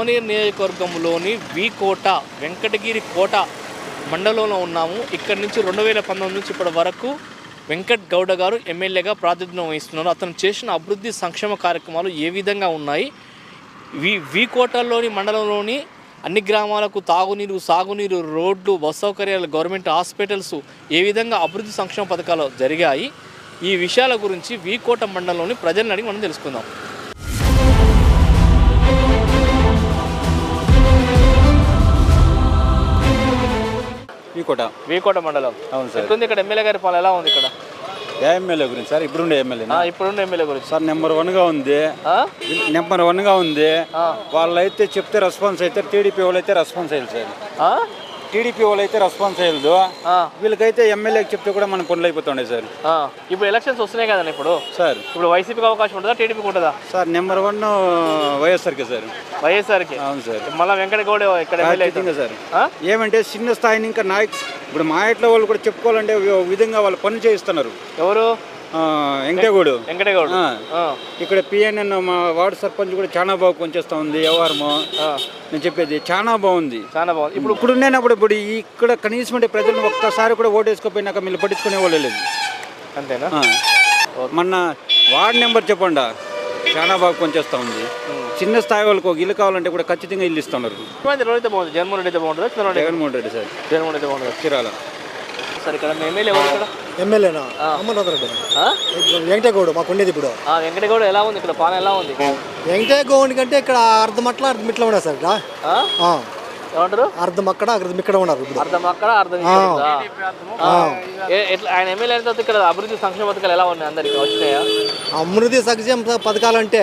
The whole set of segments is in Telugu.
పలమనేరు నియోజకవర్గంలోని వి కోట వెంకటగిరి కోట మండలంలో ఉన్నాము. ఇక్కడి నుంచి రెండు వేల పంతొమ్మిది నుంచి ఇప్పటి వరకు వెంకట్ గౌడ గారు ఎమ్మెల్యేగా ప్రాతినిధ్యం వహిస్తున్నారు. అతను చేసిన అభివృద్ధి సంక్షేమ కార్యక్రమాలు ఏ విధంగా ఉన్నాయి? వి వి కోటల్లోని మండలంలోని అన్ని గ్రామాలకు తాగునీరు సాగునీరు రోడ్లు బస్ సౌకర్యాలు గవర్నమెంట్ హాస్పిటల్స్ ఏ విధంగా అభివృద్ధి సంక్షేమ పథకాలు జరిగాయి? ఈ విషయాల గురించి వి కోట మండలంలోని ప్రజలను అడిగి మనం తెలుసుకుందాం. ఈ కోట వీకోట మండలం. అవును సార్. ఎట్లుంది ఇక్కడ ఎమ్మెల్యే గారి పాలన? ఎలా ఉంది ఇక్కడ? ఏ ఎమ్మెల్యే గురించి సార్ ఇప్పుడుండే ఎమ్మెల్యే ఆ, ఇప్పుడున్న ఎమ్మెల్యే గురించి. సార్ నెంబర్ వన్గా ఉంది. ఆ? నెంబర్ వన్గా ఉంది. ఆ. వాళ్ళైతే చెప్తే రెస్పాన్స్ అయితే టీడీపీ వాళ్ళైతే రెస్పాన్స్ అయ్యారు సార్. ఆ? టీడీపీ వాళ్ళైతే రెస్పాన్స్ అయ్యదు ఆ. వీళ్ళకైతే ఎమ్మెల్యేకి చెప్తే కూడా మన పనులు అయిపోతుండే సార్. ఇప్పుడు ఎలక్షన్స్ వస్తున్నాయి కదండి ఇప్పుడు. సార్. ఇప్పుడు వైసీపీకి అవకాశం ఉంటుందా టీడీపీకి ఉంటుందా? సార్ నెంబర్ వన్ వైఎస్ఆర్కే సార్. వైఎస్ఆర్కి? అవును సార్. మళ్ళీ వెంకట గౌడ ఇక్కడ ఎమ్మెల్యే సార్? ఏమంటే చిన్న స్థాయిని ఇంకా నాయక్ ఇప్పుడు మా ఇంట్లో వాళ్ళు కూడా చెప్పుకోవాలంటే విధంగా వాళ్ళు పనులు చేయిస్తున్నారు. ఎవరు? వెంకటగౌడు. వెంకటగౌడ్. ఇక్కడ పిఎన్ఎన్ మా వార్డు సర్పంచ్ కూడా చాలా బాగా పనిచేస్తా ఉంది వ్యవహారము. నేను చెప్పేది చాలా బాగుంది. చాలా బాగుంది. ఇప్పుడు ఇప్పుడు ఉండేనప్పుడు ఇప్పుడు ఇక్కడ కనీసం అంటే ప్రజలను ఒక్కసారి కూడా ఓటేసుకోపోయినాక మీరు పట్టించుకునే వాళ్ళు లేదు. అంతేనా. మొన్న వార్డ్ నెంబర్ చెప్పండి. చాలా బాగా పనిచేస్తా ఉంది. చిన్న స్థాయి వాళ్ళకి ఒక ఇల్లు కావాలంటే కూడా ఖచ్చితంగా ఇల్లు ఇస్తున్నారు. జగన్మోహన్ రెడ్డి అయితే బాగుంటుందా? జగన్మోహన్ రెడ్డి సార్. జగన్మోహన్ రెడ్డి బాగుంటుందా? చిరాల సార్ ఇక్కడ. ఎమ్మెల్యే ఎవరు ఇక్కడ? ఎమ్మెల్యేనా? అమర్నాథ్ రెడ్డి? వెంకటగౌడ్ మాకు ఉండేది ఇప్పుడు. వెంకటగౌడ ఎలా ఉంది ఇక్కడ? పాలన ఎలా ఉంది? వెంకటగౌడ్ కంటే ఇక్కడ అర్ధమట్ల అర్ధం ఇట్లా ఉన్నారు సార్ ఇక్కడ. ఏమంటారు? అర్ధం అక్కడ అర్ధం ఇక్కడ ఉన్నారు ఇప్పుడు. అర్థం అక్కడ. ఏ- ఎట్లా ఆయన ఎమ్మెల్యే అయిన తర్వాత ఇక్కడ అభివృద్ధి సంక్షేమ పథకాలు ఎలా ఉన్నాయి అందరికి? వచ్చినాయా? అభివృద్ధి సంక్షేమ పథకాలంటే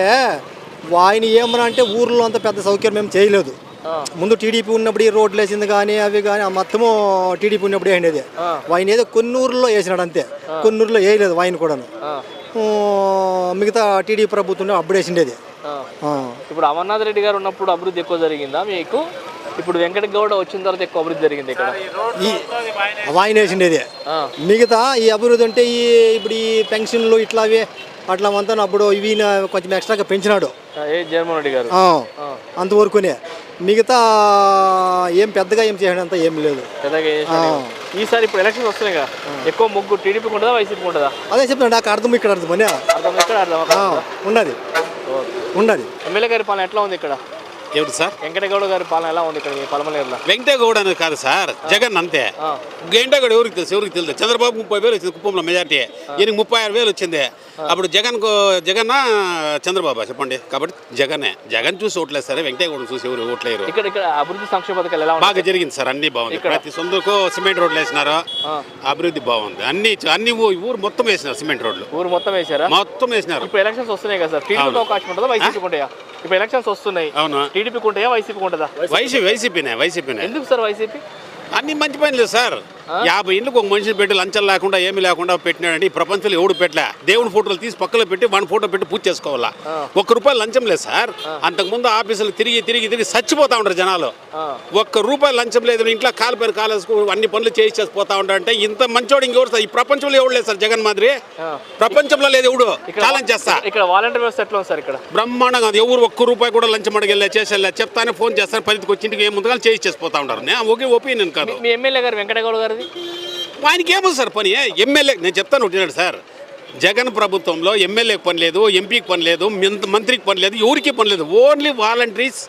ఆయన ఏమన్నా అంటే ఊర్లో అంత పెద్ద సౌకర్యం మేము చేయలేదు. ముందు టీడీపీ ఉన్నప్పుడు ఈ రోడ్లు వేసింది కానీ అవి కానీ ఆ మొత్తము టీడీపీ ఉన్నప్పుడు ఆ. ఆయన ఏదో కొన్ని ఊర్లో వేసినాడు అంతే. కొన్ని ఊర్లో వేయలేదు కూడాను. ఆ. ఊ, మిగతా టీడీపీ ప్రభుత్వం అప్పుడు వేసిండేది. ఇప్పుడు అమర్నాథ్ రెడ్డి గారు ఉన్నప్పుడు అభివృద్ధి ఎక్కువ జరిగిందా మీకు? ఇప్పుడు వెంకట గౌడ వచ్చిన తర్వాత ఎక్కువ అభివృద్ధి జరిగింది ఇక్కడ. ఈ ఆయన వేసిండేది. మిగతా ఈ అభివృద్ధి అంటే ఈ ఇప్పుడు ఈ పెన్షన్లు ఇట్లా అట్లా అంతా అప్పుడు ఇవి కొంచెం ఎక్స్ట్రాగా పెంచినాడు. జగన్మోహన్ రెడ్డి గారు. అంతవరకునే. మిగతా ఏం పెద్దగా ఏం చేయడంత ఏం లేదు. ఈసారి ఇప్పుడు ఎలక్షన్స్ వస్తున్నాయి కదా ఎక్కువ ముగ్గు టీడీపీకి ఉంటుందా వైసీపీకి ఉంటుందా అదే చెప్తున్నాడు నాకు అర్థం ఇక్కడ అర్థం అర్థం ఇక్కడ అర్థం ఉన్నది. ఉన్నది. ఎమ్మెల్యే గారి పాలన ఎట్లా ఉంది ఇక్కడ? ఎవరు సార్? వెంకటగౌడ గారి పాలన ఎలా ఉంది ఇక్కడ మీ పలమనేరులో? వెంకటగౌడ అనేది కాదు సార్ జగన్ అంతే. వెంకటగౌడ ఎవరికి తెలుసు? ఎవరికి తెలుసు? చంద్రబాబు ముప్పై వేలు వచ్చింది కుప్పంలో మెజార్టీ ఈయనకి ముప్పై ఆరు వేలు వచ్చింది. అప్పుడు జగన్ జగన్ చంద్రబాబు చెప్పండి? కాబట్టి జగనే. జగన్ చూసి ఓట్లేస్తారు వెంకటగౌడ చూసి ఎవరు ఓట్లేరు? ఇక్కడ ఇక్కడ అభివృద్ధి సంక్షేమ పథకాలు ఎలా బాగా జరిగింది సార్ అన్ని బాగుంది. ప్రతి సొందుకు సిమెంట్ రోడ్లు వేసినారు. అభివృద్ధి బాగుంది. అన్ని అన్ని ఊరు మొత్తం వేసినారు సిమెంట్ రోడ్లు. ఊరు మొత్తం వేసారా మొత్తం వేసినారు. ఇప్పుడు ఎలక్షన్స్ వస్తున్నాయి కదా సార్. టీడీపీకి అవకాశం ఉంటుందా? వైసీపీకి ఉంటాయా ఇప్పుడు ఎలక్షన్స్ వస్తున్నాయి. అవును. టీడీపీకి ఉంటాయా వైసీపీకి ఉంటుందా? వైసీపీ వైసీపీనే వైసీపీనే. ఎందుకు సార్ వైసీపీ? అన్ని మంచి పనులు సార్. యాభై ఇండ్లకు ఒక మనిషిని పెట్టి లంచం లేకుండా ఏమీ లేకుండా పెట్టినాడండి ఈ ప్రపంచంలో ఎవడు పెట్టలే. దేవుని ఫోటోలు తీసి పక్కలో పెట్టి వన్ ఫోటో పెట్టి పూజ చేసుకోవాలా? ఒక్క రూపాయి లంచం లేదు సార్. అంతకుముందు ఆఫీసులు తిరిగి తిరిగి తిరిగి చచ్చిపోతా ఉంటారు జనాలు. ఒక్క రూపాయి లంచం లేదు ఇంట్లో కాలు పైన కాలేసుకు అన్ని పనులు చేసి చేసిపోతా ఉంటారు అంటే ఇంత మంచోడు ఇంకెవరు సార్? ఈ ప్రపంచంలో ఎవడు లేదు సార్ జగన్ మాదిరి? ప్రపంచంలో లేదు ఎవడు? కాలం చేస్తా. ఇక్కడ వాలంటీర్ వ్యవస్థ ఎట్లా సార్ ఇక్కడ? బ్రహ్మాండంగా. ఎవరు ఒక్క రూపాయి కూడా లంచం అడిగెళ్ళే చేసేళ్ళే చెప్తానే ఫోన్ చేస్తాను పరిధికి వచ్చి ఇంటికి ఏ ముందుగా చేసి చేసిపోతా ఉంటారు నేను ఒకే ఒపీనియన్ కాదు. మీ ఎమ్మెల్యే గారు వెంకటగౌడ గారిది? ఆయనకి ఏమో సార్ పని. ఎమ్మెల్యే నేను చెప్తాను ఉంటున్నాడు సార్. జగన్ ప్రభుత్వంలో ఎమ్మెల్యేకి పని లేదు ఎంపీకి పని లేదు మంత్- మంత్రికి పని లేదు ఎవరికి పని లేదు. ఓన్లీ వాలంటీర్స్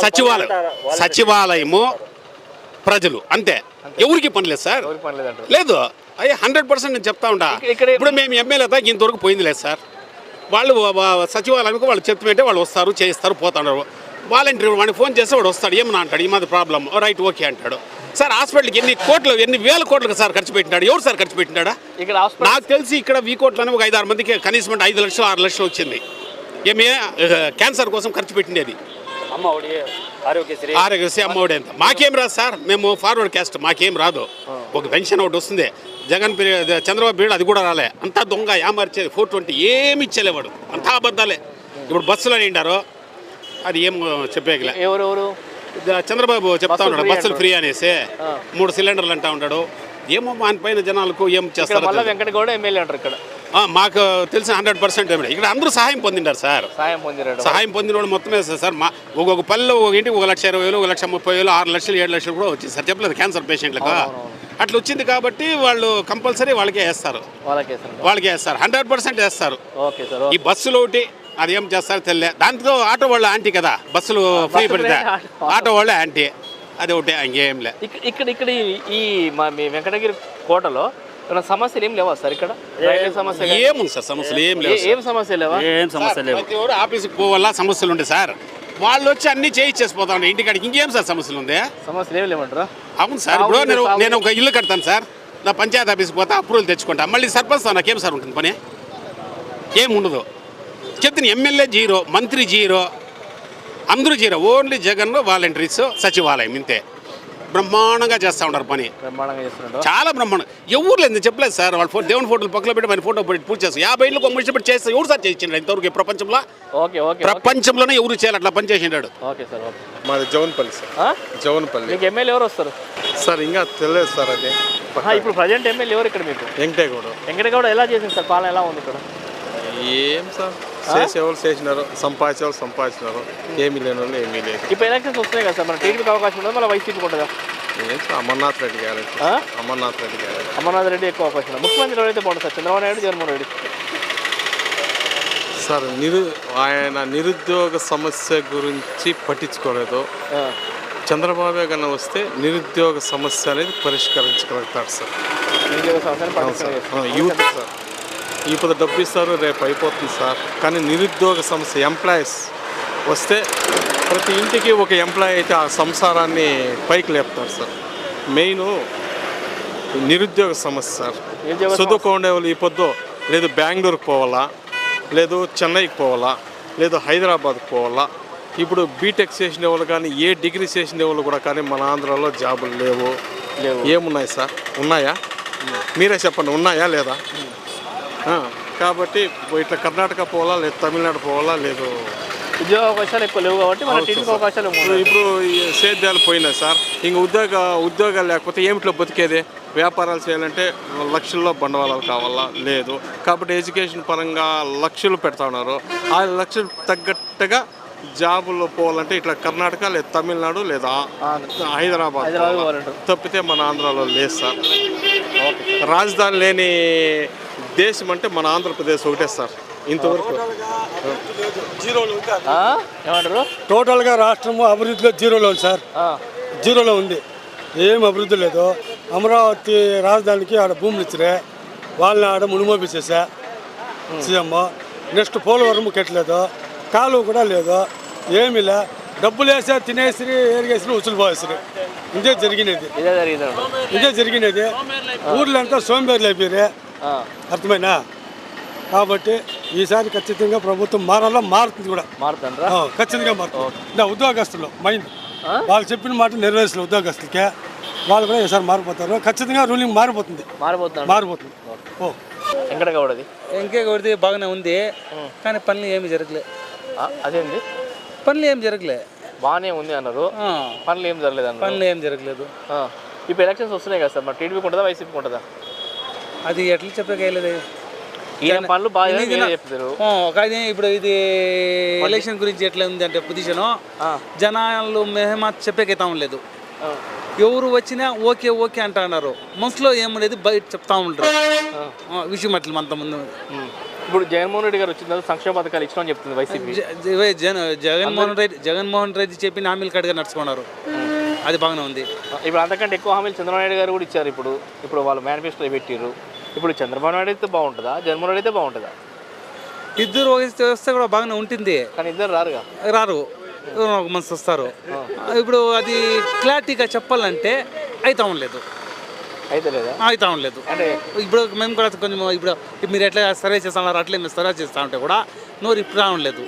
సచివాలయం. సచివాలయము ప్రజలు అంతే. ఎవరికి పని లేదు సార్. లేదు. అయ్యే హండ్రెడ్ పర్సెంట్ నేను చెప్తా ఉంటా. ఇప్పుడు మేము ఎమ్మెల్యే దాకా ఇంతవరకు పోయింది లేదు సార్. వాళ్ళు సచివాలయానికి వాళ్ళు చెప్తుంటే వాళ్ళు వస్తారు చేయిస్తారు పోతున్నారు వాలంటీర్ వాడిని ఫోన్ చేస్తే వాడు వస్తాడు. ఏమన్నా అంటాడు? ఈ మాది ప్రాబ్లం రైట్ ఓకే అంటాడు. సార్ హాస్పిటల్కి ఎన్ని కోట్లు ఎన్ని వేల కోట్లకు సార్ ఖర్చు పెట్టినాడు ఎవరు సార్ ఖర్చు పెట్టినాడా ఇక్కడ నాకు తెలిసి ఇక్కడ వీ కోట్లని ఒక ఐదు ఆరు మందికి కనీసం అంటే ఐదు లక్షలు ఆరు లక్షలు వచ్చింది. ఏమే క్యాన్సర్ కోసం ఖర్చు పెట్టిండేది. ఆరోగ్యశ్రీ. అమ్మఒడి ఎంత మాకేం రాదు సార్ మేము ఫార్వర్డ్ క్యాస్ట్ మాకేం రాదు. ఒక పెన్షన్ ఒకటి వస్తుంది. జగన్ చంద్రబాబు పీరియడ్ అది కూడా రాలే. అంతా దొంగ యామర్చేది ఫోర్ ట్వంటీ ఏమి ఇచ్చేలేవాడు అంతా అబద్ధాలే. ఇప్పుడు బస్సులో నిండారు అది ఏం చెప్పేకలే ఎవరెవరు? చంద్రబాబు చెప్తా ఉన్నాడు బస్సులు ఫ్రీ అనేసి మూడు సిలిండర్లు అంటా ఉంటాడు. ఏమో ఆయన పైన జనాలకు ఏం చేస్తారో. వెంకటగౌడ ఎమ్మెల్యే అంటారు ఇక్కడ. మాకు తెలిసిన హండ్రెడ్ పర్సెంట్ ఇక్కడ అందరూ సహాయం పొందిండారు సార్. సాయం పొందిరాడు సహాయం పొందిన వాళ్ళు మొత్తమే సార్. మా ఒక్కొక్క పల్లెలో ఒక ఇంటికి ఒక లక్ష ఇరవై వేలు ఒక లక్ష ముప్పై వేలు ఆరు లక్షలు ఏడు లక్షలు కూడా వచ్చింది సార్. చెప్పలేదు క్యాన్సర్ పేషెంట్లకు. అట్లా వచ్చింది కాబట్టి వాళ్ళు కంపల్సరీ వాళ్ళకే వేస్తారు. వాళ్ళకే వేస్తారు. హండ్రెడ్ పర్సెంట్ వేస్తారు. ఈ బస్సులు ఒకటి అది ఏం చేస్తారో తెలియలే. దాంతో ఆటో వాళ్ళ ఆంటీ కదా బస్సులు ఫ్రీ పెడితే ఆటో. వాళ్ళే ఆంటీ అది ఒకటి ఇంకేం లే. ఇక్కడ ఇక్కడ ఈ- మా మీ వెంకటగిరి కోటలో సమస్యలు ఏం లేవా సార్ ఇక్కడ? సమస్య? ఏముంది సార్ సమస్యలు? ఏం లేవు ఏ- ఏం సమస్య లేవా? ఏం సమస్య లేవు. ప్రతి ఒక్కరు ఆఫీస్కి పోవాలా సమస్యలు ఉంటాయి సార్. వాళ్ళు వచ్చి అన్ని చేయించేసిపోతా ఉంటాయి ఇంటికాడికి ఇంకేం సార్ సమస్యలు ఉంది సమస్యలు ఏమి లేవంటారా? అవును సార్ ఇప్పుడు నేను నేను ఒక ఇల్లు కడతాను సార్. నా పంచాయతీ ఆఫీస్కి పోతే అప్రూవల్ తెచ్చుకుంటా. మళ్ళీ సర్పంచ్తో నాకేం సార్ ఉంటుంది పని? ఏం ఉండదు చెప్తాను ఎమ్మెల్యే జీరో మంత్రి జీరో అందరూ జీరో. ఓన్లీ జగన్ వాలంటీర్స్ సచివాలయం ఇంతే. బ్రహ్మాండంగా చేస్తూ ఉన్నారు పని. చాలా బ్రహ్మాండం. ఎవరు లేదు చెప్పలేదు సార్. వాళ్ళ ఫోటో దేవుని ఫోటోలు పక్కన పెట్టి మన ఫోటో పెట్టి పూజ చేస్తారు యాభై ఏళ్ళు ఒక మనిషి పెట్టి చేస్తే ఎవరు సార్ చేసిండు? ఇంతవరకు ఈ ప్రపంచంలో? ఓకే ఓకే ప్రపంచంలోనే ఎవరు చేయాలి? అట్లా పని చేసిండాడు. Okay sir okay. మాది జవన్పల్లి సార్. మీకు ఎమ్మెల్యే ఎవరు వస్తారు? సార్ ఇంకా తెలియదు సార్ అది. ఇప్పుడు ప్రజెంట్ ఎమ్మెల్యే ఎవరు ఇక్కడ మీకు? వెంకటేగౌడ. వెంకటగౌడ ఎలా చేసింది సార్? పాలన ఎలా ఉంది ఇక్కడ? ఏం సార్? చేసేవాళ్ళు చేసినారు సంపాదించేవాళ్ళు సంపాదించినారు. ఏమీ లేని వాళ్ళు ఏమీ లేదు ఇప్పుడు ఎలక్షన్స్ వస్తున్నాయి కదా సార్ మన టీడీపీకి అవకాశం ఉంటుందా మళ్ళీ వైసీపీకి ఉంటుందా? ఏం సార్ అమర్నాథ్ రెడ్డి గారు? అమర్నాథ్ రెడ్డి గారు. అమర్నాథ్ రెడ్డి ఎక్కువ అవకాశం ఉంది ముఖ్యమంత్రి ఎవరైతే బాగుంటుంది సార్ చంద్రబాబు నాయుడు జగన్మోహన్ రెడ్డి? సార్ నిరు ఆయన నిరుద్యోగ సమస్య గురించి పట్టించుకోలేదు. చంద్రబాబు కన్నా వస్తే నిరుద్యోగ సమస్య అనేది పరిష్కరించగలుగుతారు సార్. Youth sir. ఇప్పుడు డబ్బు ఇస్తారు రేపు అయిపోతుంది సార్. కానీ నిరుద్యోగ సమస్య ఎంప్లాయీస్ వస్తే ప్రతి ఇంటికి ఒక ఎంప్లాయీ అయితే ఆ సంసారాన్ని పైకి లేపుతారు సార్. మెయిన్ నిరుద్యోగ సమస్య సార్. చదువుకోండే వాళ్ళు ఈ పొద్దు. లేదు బెంగళూరుకి పోవాలా? లేదు చెన్నైకి పోవాలా? లేదు హైదరాబాద్కి పోవాలా? ఇప్పుడు బీటెక్ చేసిన వాళ్ళు కానీ ఏ డిగ్రీ చేసిన వాళ్ళు కూడా కానీ మన ఆంధ్రాలో జాబులు లేవు. ఏమున్నాయి సార్? ఉన్నాయా? మీరే చెప్పండి ఉన్నాయా లేదా? కాబట్టి ఇట్లా కర్ణాటక పోవాలా లేదు తమిళనాడు పోవాలా లేదు? ఉద్యోగ అవకాశాలు ఎక్కువ లేవు కాబట్టి మన టీడీపీ అవకాశాలు ఇప్పుడు సేద్యాలు పోయినాయి సార్. ఇంక ఉద్యోగ ఉద్యోగాలు లేకపోతే ఏమిట్లో బతికేది? వ్యాపారాలు చేయాలంటే లక్షల్లో బండవాళాలు కావాలా? లేదు. కాబట్టి ఎడ్యుకేషన్ పరంగా లక్షలు పెడతా ఉన్నారు. ఆ లక్షలు తగ్గట్టుగా జాబుల్లో పోవాలంటే ఇట్లా కర్ణాటక లేదా తమిళనాడు లేదా హైదరాబాద్. తప్పితే మన ఆంధ్రాలో లేదు సార్. రాజధాని లేని దేశం అంటే మన ఆంధ్రప్రదేశ్ ఒకటే సార్. ఇంతవరకు? ఏమంటారు? టోటల్గా రాష్ట్రము అభివృద్ధిలో జీరోలో ఉంది సార్. ఆ. జీరోలో ఉంది. ఏం అభివృద్ధి లేదు. అమరావతి రాజధానికి ఆడ భూములు ఇచ్చిరే. వాళ్ళని ఆడ మునిమోపించేసా సీఎం. నెక్స్ట్ పోలవరం కట్టలేదు. కాలువ కూడా లేదు. ఏమీ లే. డబ్బులు వేసా తినేసి ఏరిగేసి ఉసులు పోయేసి ఇదే జరిగినది. ఇదే జరిగినది. ఊర్లో అంతా సోంబేర్లు అయిపోయారే అర్థమైనా కాబట్టి ఈసారి ఖచ్చితంగా ప్రభుత్వం మారాలా? మారుతుంది కూడా. ఖచ్చితంగా మారుతుంది. నా ఉద్యోగస్తులు మైండ్. వాళ్ళు చెప్పిన మాట నెరవేర్చిన ఉద్యోగస్తులకే. వాళ్ళు కూడా ఈసారి మారిపోతారు. ఖచ్చితంగా రూలింగ్ మారిపోతుంది. మారిపోతుంది. ఓ. వెంకటగౌడది ఇంకే కొడితే బాగానే ఉంది కానీ పనులు ఏమి జరగలే. అదేంది? పనులు ఏం జరగలే. బాగానే ఉంది అన్నారు. పనులు ఏం జరగలేదు అన్నారు. పనులు ఏం జరగలేదు. ఆ. ఇప్పుడు ఎలక్షన్స్ వస్తున్నాయి కదా సార్ మరి టీడీపీకి ఉంటుందా వైసీపీకి ఉంటుందా? అది ఎట్లా చెప్పగలేదు ఈయన పనులు బాగా మీరే చెప్తారు కానీ ఇప్పుడు ఇది ఎలక్షన్ గురించి ఎట్లా ఉంది అంటే పొజిషన్ జనాలు మెహమాత్ చెప్పేకైతాం లేదు ఎవరు వచ్చినా ఓకే ఓకే అంటున్నారు. మనసులో ఏమనేది బయట చెప్తా ఉంటారు. విషయం అట్లా అంత ముందు. ఇప్పుడు జగన్మోహన్ రెడ్డి గారు వచ్చిన తర్వాత సంక్షేమ పథకాలు ఇచ్చినా చెప్తుంది వైసీపీ. జగన్మోహన్ రెడ్డి జగన్మోహన్ రెడ్డి చెప్పిన హామీలు కడిగా నడుచుకున్నారు. అది బాగానే ఉంది. ఇప్పుడు అంతకంటే ఎక్కువ హామీలు చంద్రబాబు నాయుడు గారు కూడా ఇచ్చారు ఇప్పుడు. ఇప్పుడు వాళ్ళు మేనిఫెస్టో పెట్టిర్రు. ఇప్పుడు చంద్రబాబు నాయుడు అయితే బాగుంటుందా? జగన్మోహన్ రెడ్డి అయితే బాగుంటుందా? ఇద్దరు వస్తే వస్తే కూడా బాగానే ఉంటుంది. కానీ ఇద్దరు రారుగా? రారు. ఒక మనిషి వస్తారు. ఇప్పుడు అది క్లారిటీగా చెప్పాలంటే అయితా ఉండలేదు. అయితే లేదా? అయితా ఉండలేదు. అంటే ఇప్పుడు మేము కూడా కొంచెం ఇప్పుడు మీరు ఎట్లా సర్వే చేస్తున్నారు అట్లే మేము సర్వే చేస్తూ ఉంటే కూడా నోరు ఇప్పుడు రావట్లేదు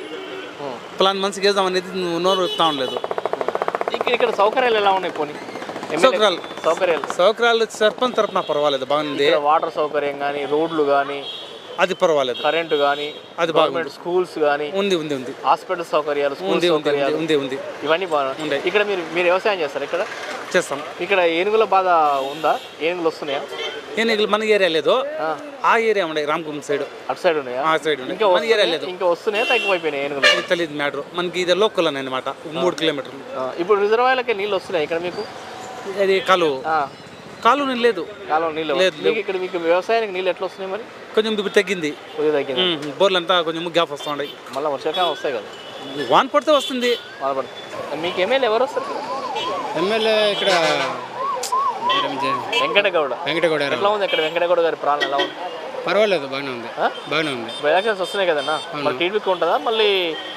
ప్లాన్ మనిషికి వేద్దాం అనేది నోరు ఇస్తా ఉండలేదు. ఇక్కడ ఇక్కడ సౌకర్యాలు ఎలా ఉన్నాయి పోనీ? సౌకర్యాలు. సౌకర్యాలు. సౌకర్యాలు సర్పంచ్ తరపున పర్వాలేదు బాగుంది. వాటర్ సౌకర్యం కానీ రోడ్లు కానీ అది పర్వాలేదు. కరెంటు కానీ అది గవర్నమెంట్ స్కూల్స్ కానీ ఉంది ఉంది ఉంది. హాస్పిటల్ సౌకర్యాలు ఉంది ఉంది ఉంది ఇవన్నీ బాగున్నాయి ఇక్కడ మీరు మీరు వ్యవసాయం చేస్తారు ఇక్కడ? చేస్తాం. ఇక్కడ ఏనుగుల బాధ ఉందా? ఏనుగులు వస్తున్నాయా? ఏనుగులు మన ఏరియా లేదు. ఆ. ఏరియా ఉండే రామకుమ్ సైడ్ అటు సైడ్ ఉన్నాయా? ఆ సైడ్ ఉన్నాయి. ఇంకా మన ఏరియా? లేదు. ఇంకా వస్తున్నాయా? తగ్గిపోయినాయి ఏనుగులు? అది తెలియదు మ్యాటర్ మనకి ఇది లోకల్ అని అనమాట మూడు కిలోమీటర్లు ఇప్పుడు రిజర్వాయర్లకి నీళ్ళు వస్తున్నాయి ఇక్కడ మీకు? అది కాలువ. ఆ, కాలువ నీళ్ళు లేదు. కాలం నీళ్ళు లేదు, మీకు ఇక్కడ మీకు వ్యవసాయానికి నీళ్ళు ఎట్లా వస్తున్నాయి మరి? కొంచెం ఇప్పుడు తగ్గింది. కొద్దిగా తగ్గింది? బోర్లు అంతా కొంచెం గ్యాప్ వస్తున్నాయి మళ్ళీ వర్షాకాలం వస్తాయి కదా. వాన్ పడితే వస్తుంది. మీకు ఎమ్మెల్యే ఎవరు వస్తారు? ఎమ్మెల్యే ఇక్కడ వెంకటగౌడ వెంకటగౌడ ఎట్లా ఉంది ఇక్కడ వెంకటగౌడ గారి ప్రాణం ఎలా ఉంది పర్వాలేదు బాగానే ఉంది? బాగానే ఉంది. ఎలక్షన్స్ వస్తున్నాయి కదన్నా? మరి టీడీపీకి ఉంటుందా? మళ్ళీ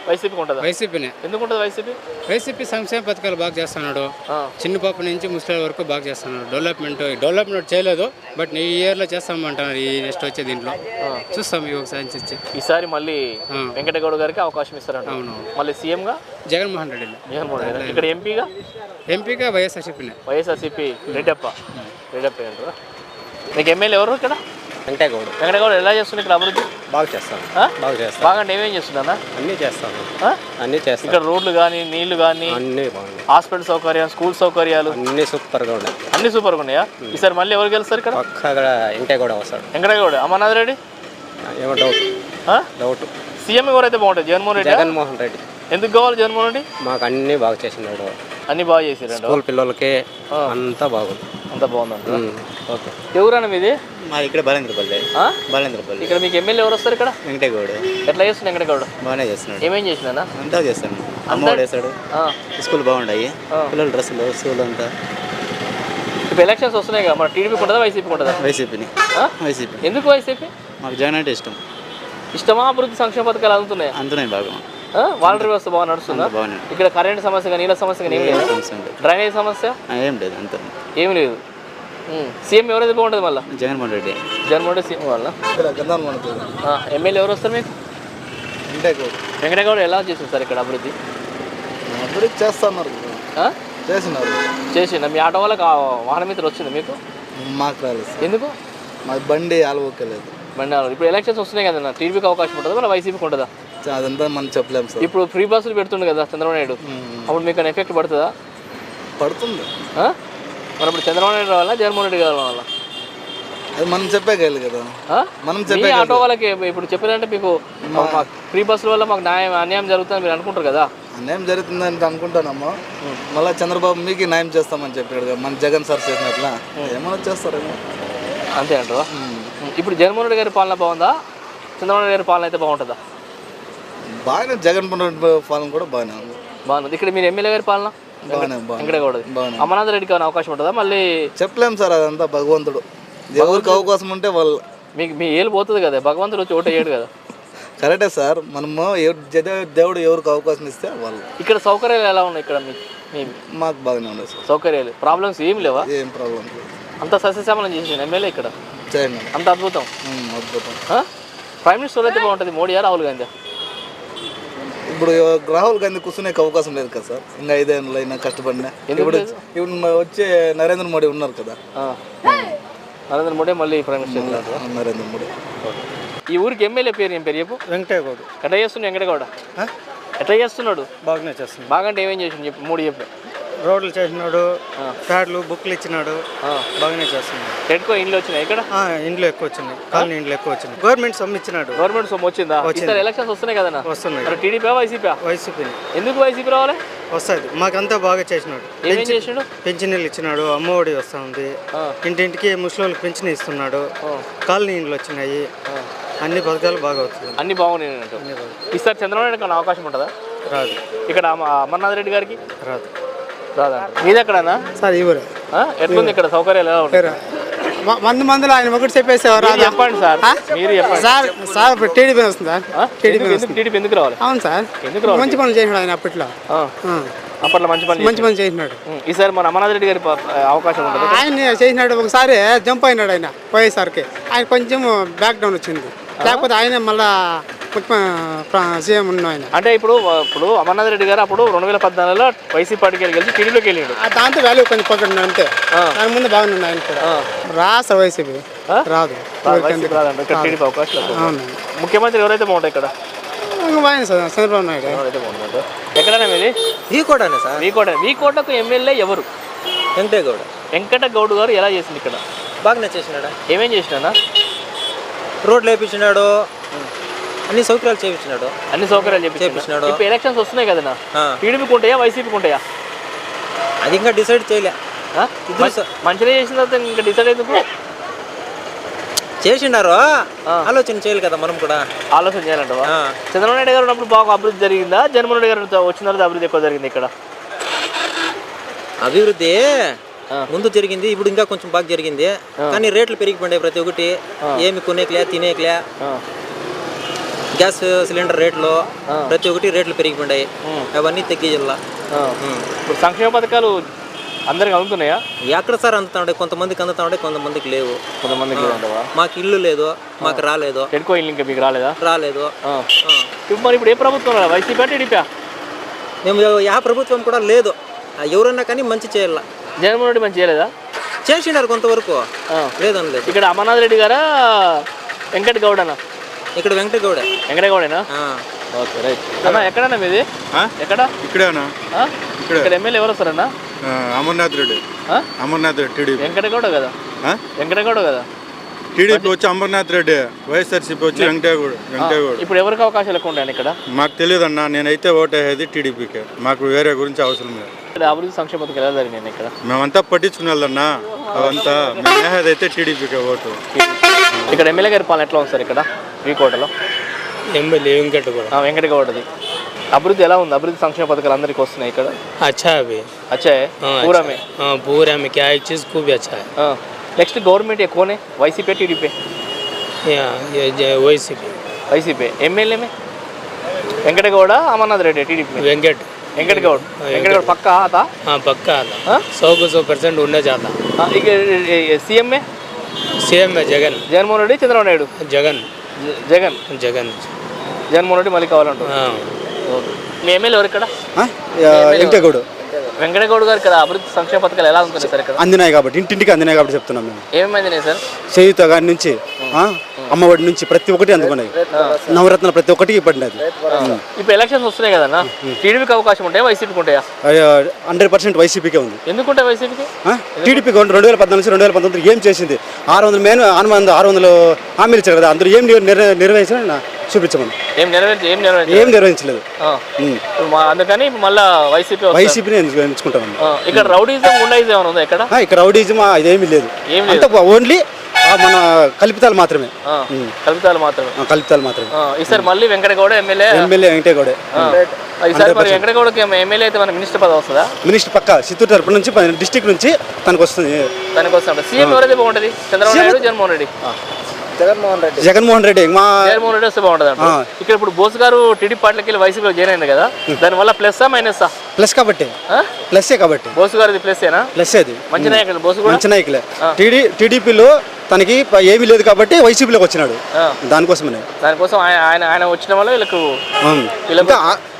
వైసీపీకి ఉంటుందా? వైసీపీనే. ఎందుకు ఉంటుంది వైసీపీ? వైసీపీ సంక్షేమ పథకాలు బాగా చేస్తున్నాడు. చిన్న పాప నుంచి ముసలి వరకు బాగా చేస్తున్నాడు. డెవలప్మెంట్ డెవలప్మెంట్ చేయలేదు బట్ ఈ ఇయర్లో చేస్తామంటున్నారు. ఈ నెక్స్ట్ వచ్చే దీంట్లో. చూస్తాం ఈ ఒకసారి వచ్చి ఈసారి మళ్ళీ. వెంకటగౌడ గారికి అవకాశం ఇస్తారంట. అవును. మళ్ళీ సీఎంగా? జగన్మోహన్ రెడ్డి. జగన్మోహన్ రెడ్డి. ఇక్కడ ఎంపీగా ఎంపీగా వైఎస్ఆర్సీపీనే వైఎస్ఆర్సీపీ రెడ్డప్ప. రెడ్డప్ప మీకు ఎమ్మెల్యే ఎవరు ఇక్కడ? వెంకటగౌడ. వెంకటగౌడ ఎలా చేస్తుంది ఇక్కడ అభివృద్ధి? బాగా చేస్తాను? బాగా చేస్తాను. బాగా అంటే ఏమేం చేస్తున్నా అన్నీ? చేస్తాను. అన్నీ చేస్తాను. ఇక్కడ రోడ్లు కానీ నీళ్ళు కానీ అన్నీ బాగున్నాయి. హాస్పిటల్ సౌకర్యాలు స్కూల్ సౌకర్యాలు? అన్నీ సూపర్గా ఉన్నాయి. అన్ని సూపర్గా ఉన్నాయా? ఈసారి మళ్ళీ ఎవరు గెలుస్తారు ఇక్కడ? పక్కగా వెంకటగౌడ వస్తాడు వెంకటగౌడ అమర్నాథ్ రెడ్డి? ఏమో డౌట్? డౌట్. సీఎం ఎవరైతే బాగుంటుంది జగన్మోహన్ రెడ్డి? జగన్మోహన్ రెడ్డి. ఎందుకు కావాలి జగన్మోహన్ రెడ్డి? మాకు అన్నీ బాగా చేసినాడు అన్ని బాగా చేసిరండి స్కూల్ పిల్లలకి అంతా బాగుంది. అంత బాగుందంట? ఉమ్. ఓకే. ఎవరన్నా మీది? మా ఇక్కడ బలేంద్రపల్లి? బలేంద్రపల్లి. ఇక్కడ మీకు ఎమ్మెల్యే ఎవరు వస్తారు ఇక్కడ? వెంకటగౌడ. ఎట్లా చేస్తుంది వెంకటగౌడ? బాగానే చేస్తున్నాడు. ఏమేం చేసినా అంతా చేస్తాను అమ్మఒడి వేస్తాడు స్కూల్ బాగుంటాయి ఆ. పిల్లల డ్రెస్సులు స్కూల్ అంతా. ఇప్పుడు ఎలక్షన్స్ వస్తున్నాయి కదా మన టీడీపీకి ఉంటుందా వైసీపీకి ఉంటుందా వైసీపీని? వైసీపీ ఎందుకు వైసీపీ? మాకు జగన్ అంటే ఇష్టం. ఇష్టమా అభివృద్ధి సంక్షేమ పథకాలు అందుతున్నాయా? అంతున్నాయి బాగా ఆ? వాలంటరీ వ్యవస్థ బాగా నడుస్తుందా? ఇక్కడ కరెంట్ సమస్య కానీ నీళ్ళ సమస్య కానీ ఏం లేదు. డ్రైనేజ్ సమస్య? ఏం లేదు అంత. ఏమి లేదు. సీఎం ఎవరైతే బాగుంటుంది మళ్ళీ? జగన్మోహన్ రెడ్డి. జగన్మోహన్ రెడ్డి సీఎం వాళ్ళ? ఎమ్మెల్యే ఎవరు వస్తారు మీకు? వెంకటగౌడ. ఎలా చేస్తుంది సార్ ఇక్కడ అభివృద్ధి? అభివృద్ధి చేస్తున్నారు? చేసినారు. చేసిందా మీ ఆటో వాళ్ళకి ఆ వాహన మిత్ర వచ్చింది మీకు? మాకు రాలేదు ఎందుకు? మా బండి ఆలవక్కలేదు. బండి ఆటో. ఇప్పుడు ఎలక్షన్స్ వస్తున్నాయి కదన్నా టీడీపీకి అవకాశం ఉంటుందా? మళ్ళీ వైసీపీకి ఉంటుందా? అదంతా మనం చెప్పలేము సార్. ఇప్పుడు ఫ్రీ బస్సులు పెడుతుండు కదా చంద్రబాబు నాయుడు. అప్పుడు మీకు ఎఫెక్ట్ పడుతుందా? పడుతుంది? మరి ఇప్పుడు చంద్రబాబు నాయుడు రావాలా జగన్మోహన్ రెడ్డి గారు రావాలా? అది మనం చెప్పేయాలి కదా? మనం చెప్పే ఆటో వాళ్ళకి ఇప్పుడు చెప్పారంటే మీకు ఫ్రీ బస్సుల వల్ల మాకు న్యాయం అన్యాయం జరుగుతుందని మీరు అనుకుంటారు కదా? అన్యాయం జరుగుతుందని అనుకుంటానమ్మా. మళ్ళీ చంద్రబాబు మీకు న్యాయం చేస్తామని చెప్పాడు కదా మన జగన్ సార్ చేసినట్లా. ఏమైనా చేస్తారేమో. అంతే అంటారా? ఇప్పుడు జగన్మోహన్ రెడ్డి గారి పాలన బాగుందా? చంద్రబాబు నాయుడు గారి పాలన అయితే బాగుంటుందా? బాగానే జగన్ పాలన కూడా బాగానే ఉంది. బాగుంది. ఇక్కడ మీరు ఎమ్మెల్యే గారి పాలన? బాగానే వెంకటగౌడ. అమర్నాథ్ రెడ్డికి ఏమైనా అవకాశం ఉంటుందా? మళ్ళీ చెప్పలేం సార్ అదంతా భగవంతుడు. ఎవరికి అవకాశం ఉంటే వాళ్ళు మీకు మీ ఏలు పోతుంది కదా భగవంతుడు వచ్చి ఓటు వేయడు కదా. కరెక్టే సార్ మనము దేవుడు ఎవరికి అవకాశం ఇస్తే వాళ్ళు. ఇక్కడ సౌకర్యాలు ఎలా ఉన్నాయి ఇక్కడ మీ మీ మాకు బాగానే ఉంది సార్. సౌకర్యాలు. ప్రాబ్లమ్స్ ఏం లేవా? ఏం ప్రాబ్లం అంత సస్యశ్యామలం చేసిన ఎమ్మెల్యే ఇక్కడ. చేయండి. అంత అద్భుతం. అద్భుతం? ప్రైమ్ మినిస్టర్ అయితే బాగుంటుంది. మోడీయా రాహుల్ గాంధీ ఇప్పుడు రాహుల్ గాంధీ కూర్చునే అవకాశం లేదు కదా సార్? ఇంకా ఐదేళ్ళు అయినా కష్టపడినా ఇప్పుడు? ఇప్పుడు మ- వచ్చే నరేంద్ర మోడీ ఉన్నారు కదా? నరేంద్ర మోడీ మళ్ళీ ప్రైమ్ మినిస్టర్? నరేంద్ర మోడీ. ఈ ఊరికి ఎమ్మెల్యే పేరు ఏం పేరు చెప్పు? వెంకటగౌడ్ ఎట్లా చేస్తున్నాడు వెంకటగౌడ. ఎట్లా చేస్తున్నాడు? బాగానే చేస్తున్నాడు. బాగా అంటే ఏమేం చేసిండు చెప్పు మూడు చెప్పు. రోడ్లు చేసినాడు ప్యాడ్లు బుక్లు ఇచ్చినాడు. బాగానే చేస్తున్నాడు. రెడ్కో ఇండ్లు వచ్చినాయి ఇక్కడ? ఇండ్లు ఎక్కువ వచ్చినాయి. కాలనీ ఇండ్లు ఎక్కువ వచ్చినాయి. గవర్నమెంట్ సొమ్ము ఇచ్చినాడు. గవర్నమెంట్ సొమ్ము వచ్చిందా? ఈసారి ఎలక్షన్స్ వస్తున్నాయి కదన్నా? వస్తున్నాయి. టీడీపీ వైసీపీ వైసీపీని ఎందుకు వైసీపీ రావాలి? వస్తుంది. మాకంతా బాగా చేసినాడు. చేసిండు? పెన్షన్లు ఇచ్చినాడు. అమ్మఒడి వస్తూ ఉంది. ఇంటింటికి ముసలి పెన్షన్ ఇస్తున్నాడు. కాలనీ ఇండ్లు వచ్చినాయి. అన్ని పథకాలు బాగా అవుతుంది అన్ని బాగున్నాయి ఈసారి చంద్రబాబు నాయుడు అవకాశం ఉంటుందా? రాదు. ఇక్కడ అమ- అమర్నాథ్ రెడ్డి గారికి? రాదు. రాదా మీది ఎక్కడన్నా సార్ ఇవ్వరు ఆ? ఎట్లుంది ఇక్కడ? సౌకర్యాలు ఎలా ఉంటాయి మ- మంది మందులు ఆయన ఒకటి చెప్పేసేవారు చెప్పండి సార్. మీరు చెప్పండి. సార్ సార్ ఇప్పుడు టీడీపీ వస్తుంది సార్? టీడీపీ ఎందుకు- టీడీపీ రావాలి? అవును సార్. ఎందుకు రావాలి? మంచి పనులు చేసినాడు ఆయన అప్పట్లో. అప్పట్లో మంచి పని మంచి పనులు చేసినాడు. ఈసారి మన అమర్నాథ్ రెడ్డి గారి అవకాశం ఉంటుంది ఆయన చేసినాడు ఒకసారి జంప్ అయినాడు ఆయన వైఎస్ఆర్కి. ఆయన కొంచెం బ్యాక్ డౌన్ వచ్చింది. లేకపోతే ఆయన మళ్ళా సీఎం ఉన్న ఆయన. అంటే ఇప్పుడు ఇప్పుడు అమర్నాథ్ రెడ్డి గారు అప్పుడు రెండు వేల పద్నాలుగులో వైసీపీ పార్టీకి వెళ్ళి గెలిచి టీడీలోకి వెళ్ళాడు. ఆ దాంతో వాల్యూ కొంచెం పక్కన అంతే. దాని ముందు బాగానే ఉంది ఆయన కూడా. వైసీపీ? రాదు. ముఖ్యమంత్రి ఎవరైతే బాగుంటాయి ఇక్కడ? చంద్రబాబు నాయుడు. ఎక్కడైనా మీది? ఈ కూడానే సార్. మీ కోట మీ కోటకు ఎమ్మెల్యే ఎవరు? వెంకటగౌడ వెంకట గౌడ్ గారు ఎలా చేసింది ఇక్కడ? బాగానే చేసినాడు? ఏమేం చేసినా రోడ్లు వేయించినాడు అన్ని సౌకర్యాలు చేయించినాడు అన్ని సౌకర్యాలు చేపించినాడు. ఇప్పుడు ఎలక్షన్స్ వస్తున్నాయి ఆ. టీడీపీకి ఉంటాయా వైసీపీకి ఉంటాయా అది ఇంకా డిసైడ్ చేయలే. మంచిగా చేసిన తర్వాత ఇంకా డిసైడ్ ఎందుకు? చేసిండారు? ఆలోచన చేయాలి కదా మనం కూడా. ఆలోచన చేయాలంటవా? ఆ. చంద్రబాబు నాయుడు గారు ఉన్నప్పుడు బాగా అభివృద్ధి జరిగిందా? జగన్మోహన్ రెడ్డి గారు వచ్చిన తర్వాత అభివృద్ధి ఎక్కువ జరిగింది ఇక్కడ? అభివృద్ధి ముందు జరిగింది ఇప్పుడు ఇంకా కొంచెం బాగా జరిగింది. కానీ రేట్లు పెరిగిపోయాయి ప్రతి ఒక్కటి. ఏమి కొనేకలే తినేకలే. గ్యాస్ సిలిండర్ రేట్లు ప్రతి ఒక్కటి రేట్లు పెరిగిపోయాయి అవన్నీ తగ్గించాల ఇప్పుడు సంక్షేమ పథకాలు అందరికి అందుతున్నాయా? ఎక్కడ సార్ అందుతా ఉండే కొంతమందికి అందుతా ఉండే కొంతమందికి లేవు. కొంతమందికి మాకు ఇల్లు లేదు మాకు రాలేదు. ఇల్లు ఇంకా మీకు రాలేదా? రాలేదు. మరి ఇప్పుడు ఏ ప్రభుత్వం వైసీపీ టీడీపీ మేము యా ప్రభుత్వం కూడా లేదు. ఎవరన్నా కానీ మంచి చేయాల. జగన్మోహన్ రెడ్డి మంచి చేయలేదా? చేసినారు కొంతవరకు. లేదని లేదు ఇక్కడ అమర్నాథ్ రెడ్డి గారా? వెంకట గౌడ్ అన్న ఇక్కడ వెంకటగౌడ. వెంకటగౌడేనా? Okay right. అన్న ఎక్కడన్నా మీది? ఎక్కడ? ఇక్కడేనా ఆ? ఇక్కడ. ఎమ్మెల్యే ఎవరు వస్తారన్నా? అమర్నాథ్ రెడ్డి? అమర్నాథ్ రెడ్డి టీడీపీ. వెంకటగౌడ కదా? వెంకటగౌడ కదా? టీడీపీ వచ్చి అమర్నాథ్ రెడ్డి వైఎస్ఆర్సీపీ వచ్చి వెంకటేగౌడ్ వెంకటేగౌడ్. ఇప్పుడు ఎవరికి అవకాశాలు ఎక్కువ ఇక్కడ? మాకు తెలియదన్నా నేనైతే ఓటేది టీడీపీకే. మాకు వేరే గురించి అవసరం లేదు. ఇక్కడ అభివృద్ధి సంక్షేమ పథకాలు ఎలా జరిగినాయి ఇక్కడ మేమంతా పట్టించుకునే వాళ్ళన్నా అవంతా మేము వేసేది అయితే టీడీపీకే ఓటు ఇక్కడ ఎమ్మెల్యే గారి పాలన ఎట్లా ఉంది సార్ ఇక్కడ వీకోటలో ఎమ్మెల్యే వెంకట కూడా ఆ, వెంకటగౌడది అభివృద్ధి ఎలా ఉంది అభివృద్ధి సంక్షేమ పథకాలు అందరికి వస్తున్నాయి ఇక్కడ अच्छा है अभी అచ్చా हाँ, पूरा अच्छा में है। हाँ पूरा में क्या एक चीज़ खूब अच्छा है నెక్స్ట్ గవర్నమెంట్ ये कौन है వైసీపీ టీడీపీ यहाँ ये जो- वही से भी వైసీపీ ఎమ్మెల్యే में వెంకటగౌడ అమర్నాథ్ రెడ్డి టీడీపీ में वेंकट వెంకట గౌడ్ వెంకట గౌడ్ పక్కా आता हाँ पक्का आता सौ को सौ परसेंट उड़ना चाहता हाँ, इक सीएम में सीएम में जगन జగన్మోహన్ రెడ్డి చంద్రబాబు నాయుడు जगन జ- జగన్ जगन జగన్మోహన్ రెడ్డి మళ్ళీ కావాలంటారు हाँ ఓకే. మీ ఎమ్మెల్యే ఎవరు ఇక్కడ వెంకటగౌడ్ వెంకటగౌడ్ గారు ఇక్కడ అభివృద్ధి సంక్షేమ పథకాలు ఎలా ఉంటుంది సార్ ఇక్కడ? అందినాయి కాబట్టి ఇంటింటికి అందినాయి కాబట్టి చెప్తున్నాం మేము. ఏమైంది సార్? చేయుత గారి నుంచి ఆ, అమ్మఒడి నుంచి ప్రతి ఒక్కటి అందుకున్నాయి. నవరత్నాలు ప్రతి ఒక్కటి పడినది ఇప్పుడు ఎలక్షన్స్ వస్తున్నాయి కదన్నా టీడీపీకి అవకాశం ఉంటాయా వైసీపీకి ఉంటాయా? హండ్రెడ్ పర్సెంట్ వైసీపీకే ఉంది. ఎందుకుంటే వైసీపీకి? టీడీపీ గవర్నమెంట్ రెండు వేల పద్నాలుగు నుంచి రెండు వేల పంతొమ్మిది ఏం చేసింది? ఆరు వందల మేను ఆరు ఆరు వందలు హామీలు ఇచ్చారు కదా అందరూ ఏం నిర్వ- నిర్వహించిన చూపించమని. ఏం నెరవేర్చి ఏం నెరవేర్చి ఏం నిర్వహించలేదు ఆ. అందుకని ఇప్పుడు మళ్ళా వైసీపీ వస్తారు. వైసీపీని ఎంచుకుంటాం ఆ, ఇక్కడ రౌడీజం గుండాయిజం ఏమైనా ఉందా ఇక్కడ? ఇక్కడ రౌడీజం ఇదేమీ లేదు. ఏం లేదు. అంతా ఓన్లీ మన కల్పితాలు మాత్రమే. ఆ, కలుపుతాలు మాత్రమే. ఆ, కల్పితాలు మాత్రమే. ఆ, ఈసారి మళ్ళీ వెంకటగౌడ ఎమ్మెల్యే? ఎమ్మెల్యే వెంకటేగౌడే. ఆ. ఈసారి మరి వెంకటగౌడకి ఎమ్మెల్యే అయితే మన మినిస్టర్ పదవి వస్తుందా? మినిస్టర్ పక్క చిత్తూరు తరపు నుంచి డిస్టిక్ నుంచి తనకు వస్తుంది దానికి వస్తాడు సీఎం ఎవరైతే బాగుంటది? చంద్రబాబు నాయుడు జగన్మోహన్ రెడ్డి. జగన్మోహన్ రెడ్డి. జగన్మోహన్ రెడ్డి మా జగన్మోహన్ రెడ్డి వస్తే బాగుంటది అంట. ఇక్కడ ఇప్పుడు బోస్ గారు టీడీపీ పార్టీలకి వెళ్ళి వైసీపీలో జాయిన్ అయింది కదా దానివల్ల ప్లస్ మైనస్ ప్లస్ కాబట్టి. ప్లస్సే కాబట్టి. బోస్ గారిది ప్లస్ ఏనా ప్లస్ అది మంచి నాయకులు బోస్ కూడా? మంచి నాయకులే. టీడీ టీడీపీలో తనకి ఏమీ లేదు కాబట్టి వైసీపీలోకి వచ్చినాడు. ఆ. దానికోసమనే. దానికోసం ఆయన ఆయన ఆయన వచ్చిన వల్ల వీళ్ళకు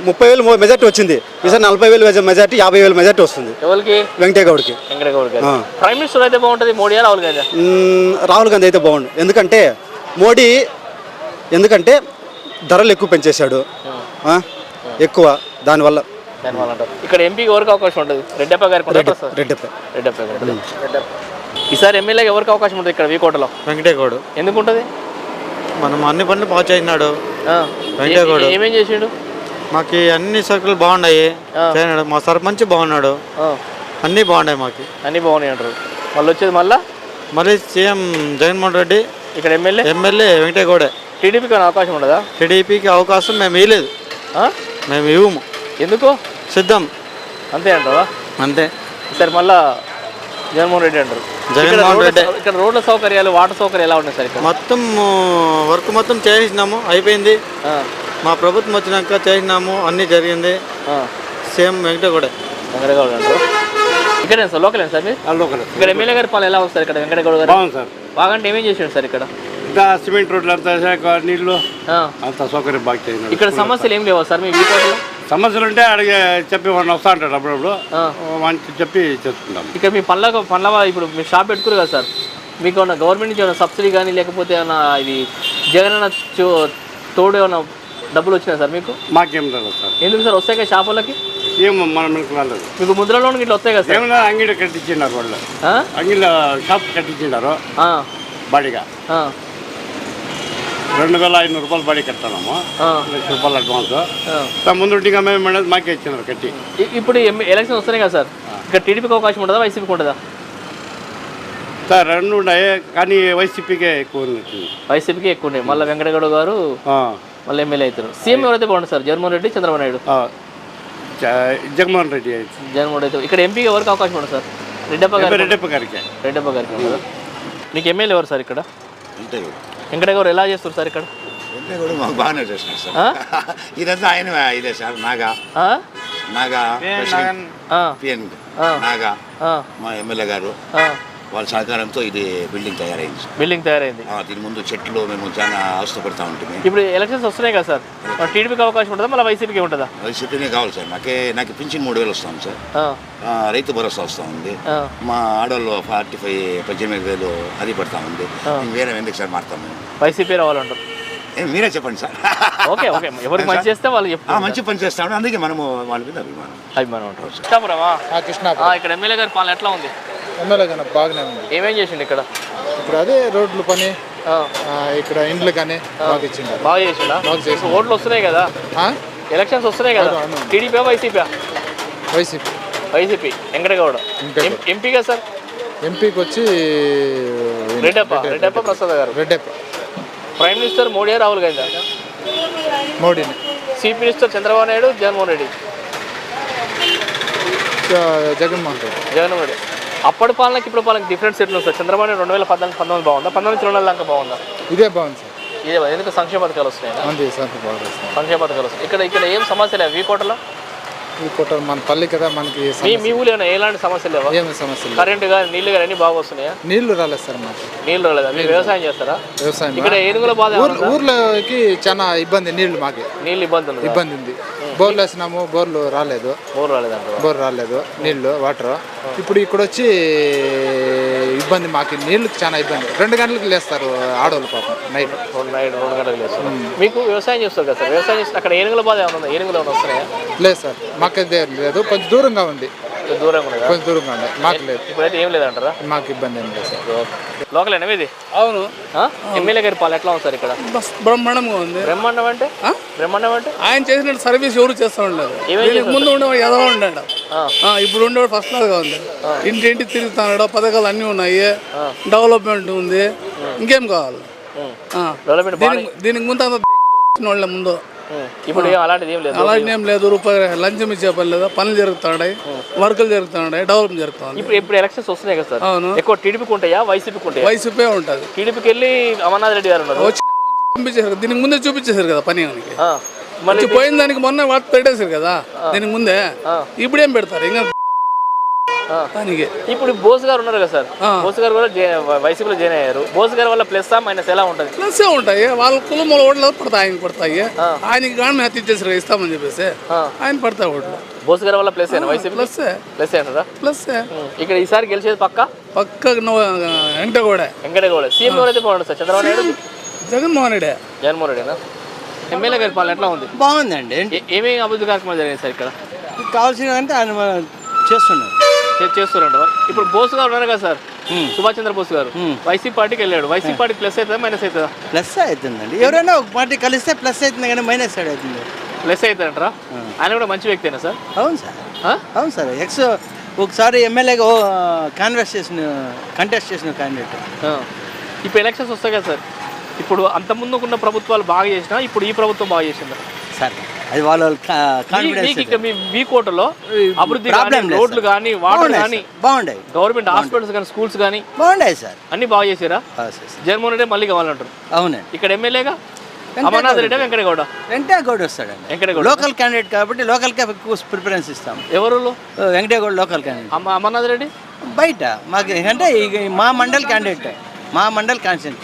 ముప్పై వేలు మెజార్టీ వచ్చింది. ఈసారి నలభై వేలు మెజార్టీ యాభై వేలు మెజార్టీ వస్తుంది. ఎవరికి? వెంకటేగౌడ్కి. ప్రైమ్ మినిస్టర్ అయితే బాగుంటది మోడీ రాహుల్ గాంధీ రాహుల్ గాంధీ అయితే బాగుండు. ఎందుకంటే మోడీ ఎందుకంటే ధరలు ఎక్కువ పెంచేశాడు? ఎక్కువ. దానివల్ల. ఇక్కడ ఎంపీకి ఎవరికి అవకాశం ఉంటుంది రెడ్డప్ప గారికి? రెడ్డప్ప. రెడ్డప్ప ఉంటుంది. ఈసారి ఎమ్మెల్యేకి ఎవరికి అవకాశం ఉంటుంది ఇక్కడ వీకోటలో? వెంకటేగౌడ్. ఎందుకు ఉంటుంది మనం అన్ని పనులు బాగా చేసినాడు. వెంకటేగౌడ్. ఏమేం చేసిండు? మాకు అన్ని సరుకులు బాగున్నాయి. చేయనాడు మా సర్పంచ్ బాగున్నాడు. అన్నీ బాగున్నాయి మాకు. అన్నీ బాగున్నాయి అంటారు. మళ్ళీ వచ్చేది మళ్ళా? మళ్ళీ సీఎం జగన్మోహన్ రెడ్డి ఇక్కడ ఎమ్మెల్యే? ఎమ్మెల్యే వెంకటేగౌడే. టీడీపీకి అవకాశం ఉండదా? టీడీపీకి అవకాశం మేము ఇవ్వలేదు? మేము ఇవ్వము. ఎందుకు? సిద్ధం. అంతే అంటావా? అంతే. ఈసారి మళ్ళా జగన్మోహన్ రెడ్డి అంటారు. జగన్మోహన్ రెడ్డి. ఇక్కడ రోడ్ల సౌకర్యాలు వాటర్ సౌకర్యాలు ఎలా ఉన్నాయి సార్ ఇక్కడ? మొత్తం వర్క్ మొత్తం చేసినాము అయిపోయింది. మా ప్రభుత్వం వచ్చినాక చేసినాము అన్నీ జరిగింది. సీఎం వెంకటేగౌడే వెంకటగౌడ్ అంటారు ఇక్కడ సార్? లోకల్ సార్ మీరు? లోకల్ ఇక్కడ ఎమ్మెల్యే గారి పాలన ఎలా సార్ ఇక్కడ వెంకటగౌడ్ గారు? బాగుంది సార్. బాగంటే ఏమేం చేసాడు సార్ ఇక్కడ? ఇంకా సిమెంట్ రోడ్లు అంతా ఆ. అంత సౌకర్యం బాగా. ఇక్కడ సమస్యలు ఏం లేవా సార్ మీ వీకోటలో సమస్యలు ఉంటే అడిగే చెప్పి వాడిని వస్తా అంటాడు అప్పుడప్పుడు. మంచి చెప్పి చేసుకుంటాం. ఇక్కడ మీ పండ్ల పండ్ల ఇప్పుడు మీరు షాప్ పెట్టుకురు కదా సార్. మీకు ఏమన్నా గవర్నమెంట్ నుంచి ఏమైనా సబ్సిడీ కానీ లేకపోతే ఏమైనా ఇది జగన్ అన్న చో- తోడు ఏమైనా డబ్బులు వచ్చినాయి సార్ మీకు? మాకేం తెలియదు సార్. ఎందుకు సార్? వస్తాయి కదా షాపులకి ఏం మన మనకు రాలేదు. మీకు ముద్ర లోన్ ఇట్లా వస్తాయి కదా సార్? ఏమన్నా అంగిడి కట్టించినారు వాళ్ళు? అంగిళ్ళ షాప్ కట్టించినారు. బాడీగా. రెండు వేల ఐదు రూపాయలు బాడీ కట్టాము ఆ. లక్ష రూపాయలు అడ్వాన్స్ ముందు ఇంకా మేము మాకే ఇచ్చినారు కట్టి. ఇప్పుడు ఎలక్షన్ వస్తున్నాయి కదా సార్? ఇక్కడ టీడీపీకి అవకాశం ఉంటుందా వైసీపీకి ఉంటుందా సార్ రెండు ఉన్నాయి కానీ వైసీపీకే ఎక్కువ ఉంది. వైసీపీకి ఎక్కువ ఉన్నాయి. మళ్ళీ వెంకటగౌడ గారు ఆ. మళ్ళీ ఎమ్మెల్యే అవుతారు. సీఎం ఎవరైతే బాగుంటుంది సార్? జగన్మోహన్ రెడ్డి చంద్రబాబు నాయుడు? జగన్మోహన్ రెడ్డి జగన్మోహన్ రెడ్డి ఇక్కడ ఎంపీకి ఎవరికి అవకాశం ఉంటుంది సార్? రెడ్డప్ప గారు రెడ్డప్ప గారికి. రెడ్డప్ప గారికి. మీకు ఎమ్మెల్యే ఎవరు సార్ ఇక్కడ? వెంకటగౌడ ఎలా చేస్తారు సార్ ఇక్కడ కూడా మాకు బాగానే చేస్తున్నారు సార్? ఇదంతా ఆయన ఇదే సార్ నాగా ఆ? నాగా. పిఎన్ ఆ. నాగా ఆ. మా ఎమ్మెల్యే గారు ఆ. వాళ్ళ సహకారంతో ఇది బిల్డింగ్ తయారైంది. సార్ బిల్డింగ్ తయారైంది. ఆ, దీని ముందు చెట్లు మేము చాలా అవస్థపడతా ఉంటుంది ఇప్పుడు ఎలక్షన్స్ వస్తున్నాయి కదా సార్. మరి టీడీపీకి అవకాశం ఉంటుందా? మళ్ళీ వైసీపీకి ఉంటుందా? వైసీపీనే కావాలి సార్. నాకే నాకు పింఛన్ మూడు వేలు వస్తాం సార్. ఆ. ఆ, రైతు భరోసా వస్తూ ఉంది. ఆ. మా ఆడవాళ్ళు ఫార్టీ ఫైవ్ పద్దెనిమిది వేలు అది పడతా ఉంది. ఇంక వేరే ఎందుకు సార్ మారుతాము వైసీపీ రావాలంటారు. మీరే చెప్పండి సార్. Okay okay. ఎవరికి మంచి చేస్తే వాళ్ళు చెప్తారు మంచి పని చేస్తాము అందుకే మనము వాళ్ళ మీద అభిమానం. అభిమానం ఉంటారు కృష్ణాపురమా? కృష్ణాపురం. ఆ, ఇక్కడ ఎమ్మెల్యే గారి పాలన ఎట్లా ఉంది? ఎమ్మెల్యే కానీ బాగానే ఉంది. ఏమేం చేసిండు ఇక్కడ? ఇప్పుడు అదే రోడ్లు పని ఇక్కడ ఇండ్లు కానీ బాగా ఇచ్చిండు. బాగా చేసిండా? ఓట్లు వస్తున్నాయి కదా. ఆ? ఎలక్షన్స్ వస్తున్నాయి కదా. TDP YCP YCP. YCP. Venkatagowda. ఎంపీగా సార్? ఎంపీకి వచ్చి రెడ్డప్ప రెడ్డప్ప ప్రసాద్ గారు. రెడ్డప్ప. ప్రైమ్ మినిస్టర్ మోడీ రాహుల్ గాంధీ మోడీని. Chief minister Chandrababu Naidu Jaganmohan Reddy? Jaganmohan Reddy. Jaganmohan Reddy. అప్పటి పాలనకి ఇప్పుడు పాలనకి డిఫరెన్స్ ఎట్లా సార్? చంద్రబాబు నాయుడు రెండు వేల పద్నాలుగు పంతొమ్మిది బాగుందా? పంతొమ్మిది రెండు వేల దాకా బాగుందా? ఇదే బాగుంది సార్. ఇదే బాగుంది. ఎందుకు? సంక్షేమ పథకాలు వస్తున్నాయి. సంక్షేమ పథకాలు వస్తాయి ఇక్కడ ఇక్కడ ఏం సమస్య లేవు? వీకోటలో ఈ పూట మన పల్లి కదా మనకి మీ ఊళ్ళో ఎలాంటి సమస్యలు లేవా? ఏమి సమస్య లేదు. కరెంటు కానీ నీళ్ళు కానీ అన్ని బాగా వస్తున్నాయా? నీళ్ళు రాలేదు సార్ మాకు. నీళ్ళు రాలేదా? మీరు వ్యవసాయం చేస్తారా? వ్యవసాయం ఇక్కడ ఏనుగుల బాధ? ఊర్లోకి చాలా ఇబ్బంది నీళ్ళు మాకి. నీళ్ళు ఇబ్బంది ఉంది? ఇబ్బంది ఉంది. బోర్లు వేసినాము బోర్లు రాలేదు. బోర్ రాలేదంట బోర్ రాలేదు. నీళ్ళు వాటర్. ఇప్పుడు ఇక్కడ వచ్చి ఇబ్బంది మాకు. నీళ్ళు చాలా ఇబ్బంది. రెండు గంటలకు లేస్తారు ఆడవాళ్ళు పాపం నైట్. నైట్ రెండు గంటలకు లేస్తారు. మీకు వ్యవసాయం చేస్తారు కదా సార్. వ్యవసాయం చేస్తే అక్కడ ఏనుగుల బాధ ఏమైనా ఉందా? ఏనుగులు ఏమైనా వస్తున్నాయా? లేదు సార్. మాకు అయితే లేదు. కొంచెం దూరంగా ఉంది. కొంచెం దూరంగా ఉండదా కొంచెం దూరంగా ఉంది. మాకు లేదు. ఇప్పుడైతే ఏం లేదంటారా? మాకు ఇబ్బంది ఏం లేదు సార్. లోకల్ ఇది అవును. ఎమ్మెల్యే గారి పాలన ఎట్లా ఉంది సార్ ఇక్కడ? బ్రహ్మాండంగా ఉంది. బ్రహ్మాండం అంటే? బ్రహ్మాండం అంటే? ఆయన చేసిన సర్వీస్ ఎవరు చేస్తూ ఉండలేదు. ముందు ఉండేవాడు ఎదవ ఆ, ఇప్పుడు ఉండేవాడు ఫస్ట్ క్లాస్గా ఉంది. ఇంటింటి తిరుగుతున్నాడు పథకాలు అన్నీ ఉన్నాయి. డెవలప్మెంట్ ఉంది. ఇంకేం కావాలి? ఆ. డెవలప్మెంట్ దీనికి ముందు అంత ముందు. ఇప్పుడు ఏం అలాంటిది ఏం లేదు అలాంటి ఏం లేదు రూపాయి లంచం ఇచ్చే పని లేదు పనులు జరుగుతున్నాయి వర్కులు జరుగుతున్నాయి డెవలప్మెంట్ జరుగుతుంది ఇప్పుడు ఇప్పుడు ఎలక్షన్స్ వస్తున్నాయి కదా సార్ అవును. ఎక్కువ టీడీపీకి ఉంటాయా వైసీపీకి ఉంటాయా వైసీపీ ఉంటుంది టీడీపీకి వెళ్ళి అమర్నాథ్ రెడ్డి గారు ఉన్నారు వచ్చి పంపించేసారు దీనికి ముందే చూపించేశారు కదా పని ఆయనకి ఆ, మళ్ళీ వచ్చి పోయిన దానికి మొన్న వాటి పెట్టేశారు కదా దీనికి ముందే ఇప్పుడు ఏం పెడతారు ఇంకా దానికి. ఇప్పుడు బోస్ గారు ఉన్నారు కదా సార్. బోస్ గారు కూడా జే- వైసీపీలో జాయిన్ అయ్యారు. బోస్ గారు వల్ల ప్లస్ మైనస్ ఎలా ఉంటుంది? ప్లస్ ఉంటాయి? వాళ్ళ కులం వాళ్ళ ఓట్లు పడతాయి ఆయనకి పడతాయి. ఆయనకి కానీ హత్య ఇచ్చేసారు ఇస్తామని చెప్పేసి. ఆయన పడతాయి ఓట్లు. బోస్ గారి వల్ల ప్లస్ అయినా వైసీపీ ప్లస్ ప్లస్ అయినారా ప్లస్ ఇక్కడ ఈసారి గెలిచేది పక్క? పక్క వెంకటగౌడ. వెంకటగౌడ. సీఎం ఎవరైతే బాగుంటుంది సార్? చంద్రబాబు నాయుడు? జగన్మోహన్ రెడ్డి. జగన్మోహన్ రెడ్డినా? ఎమ్మెల్యే గారి పాలన ఎట్లా ఉంది? బాగుందండి. ఏమేమి అభివృద్ధి కార్యక్రమాలు జరిగాయి సార్ ఇక్కడ? కావాల్సిన అంటే ఆయన మనం చేస్తున్నాం చే- చేస్తున్నారు ఇప్పుడు బోస్ గారు ఉన్నారు కదా సార్. సుభాష్ చంద్ర బోస్ గారు వైసీపీ పార్టీకి వెళ్ళాడు. వైసీపీ పార్టీ ప్లస్ అవుతుందా మైనస్ అవుతుందా ప్లస్ అవుతుందండి ఎవరైనా ఒక పార్టీ కలిస్తే ప్లస్ అవుతుంది కానీ మైనస్ సైడ్ అవుతుంది. ప్లస్ అవుతారంటారా ఆయన కూడా మంచి వ్యక్తేనా సార్? అవును సార్. అవును సార్. ఎక్స్ ఒకసారి ఎమ్మెల్యేగా కాన్వెస్ట్ చేసిన కంటెస్ట్ చేసిన క్యాండిడేట్. ఇప్పుడు ఎలక్షన్స్ వస్తాయి కదా సార్. ఇప్పుడు అంత ముందుకున్న ప్రభుత్వాలు బాగా చేసినా ఇప్పుడు ఈ ప్రభుత్వం బాగా చేసిందా? సార్ అది వాళ్ళ మీ- కాన్ఫిడెన్స్ కోటలో అభివృద్ధి కానీ లేదు రోడ్లు. కానీ వాటర్ కానీ బాగున్నాయి గవర్నమెంట్ హాస్పిటల్స్ కానీ స్కూల్స్ కానీ బాగున్నాయి సార్. అన్ని బాగా చేసారా? జగన్మోహన్ రెడ్డి మళ్ళీ కావాలంటారు. అవునండి. ఇక్కడ ఎమ్మెల్యేగా? అమర్నాథ్ రెడ్డి వెంకటగౌడ? వెంకటేగౌడ వస్తాడండి. వెంకటగౌడ. లోకల్ క్యాండిడేట్ కాబట్టి లోకల్కే ఎక్కువ ప్రిఫరెన్స్ ఇస్తాం ఎవరు వెంకటేగౌడ లోకల్ క్యాండిడేట్ అమర్నాథ్ రెడ్డి? బయట మాకు అంటే మా మండల్ క్యాండిడేట్ మా మండల్ కాన్సెంట్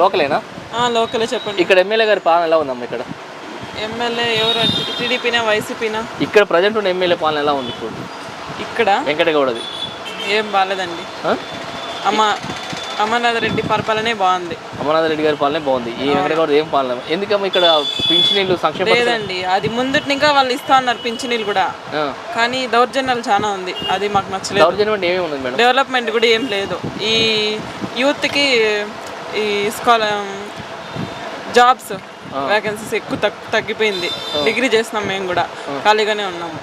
లోకలేనా? లోకలే చెప్పండి. ఇక్కడ ఎమ్మెల్యే గారి పాలన ఎలా ఉందమ్మా ఇక్కడ? ఎమ్మెల్యే ఎవరు? టీడీపీనా వైసీపీనా? ఇక్కడ ప్రజెంట్ ఉన్న ఎమ్మెల్యే పాలన ఎలా ఉంది ఇప్పుడు? ఇక్కడ? వెంకటగౌడది. ఏం బాగాలేదండి? అమ్మ అమర్నాథ్ రెడ్డి పరిపాలనే బాగుంది. అమర్నాథ్ రెడ్డి గారి పాలనే బాగుంది. ఈ వెంకటగౌడ ఏం పాలన? ఎందుకమ్మా ఇక్కడ పింఛనీళ్ళు సంక్షేమ లేదండి అది ముందుటి ఇంకా వాళ్ళు ఇస్తా ఉన్నారు పింఛనీలు కూడా. కానీ దౌర్జన్యాలు చాలా ఉంది. అది మాకు నచ్చలేదు. దౌర్జన్యం ఏమేమి ఉంది మేడం? డెవలప్మెంట్ కూడా ఏం లేదు. ఈ యూత్కి ఈ స్కాలర్ జాబ్స్ వేకెన్సీస్ ఎక్కువ తగ్- తగ్గిపోయింది. డిగ్రీ చేసినాం మేము కూడా. ఖాళీగానే ఉన్నాము.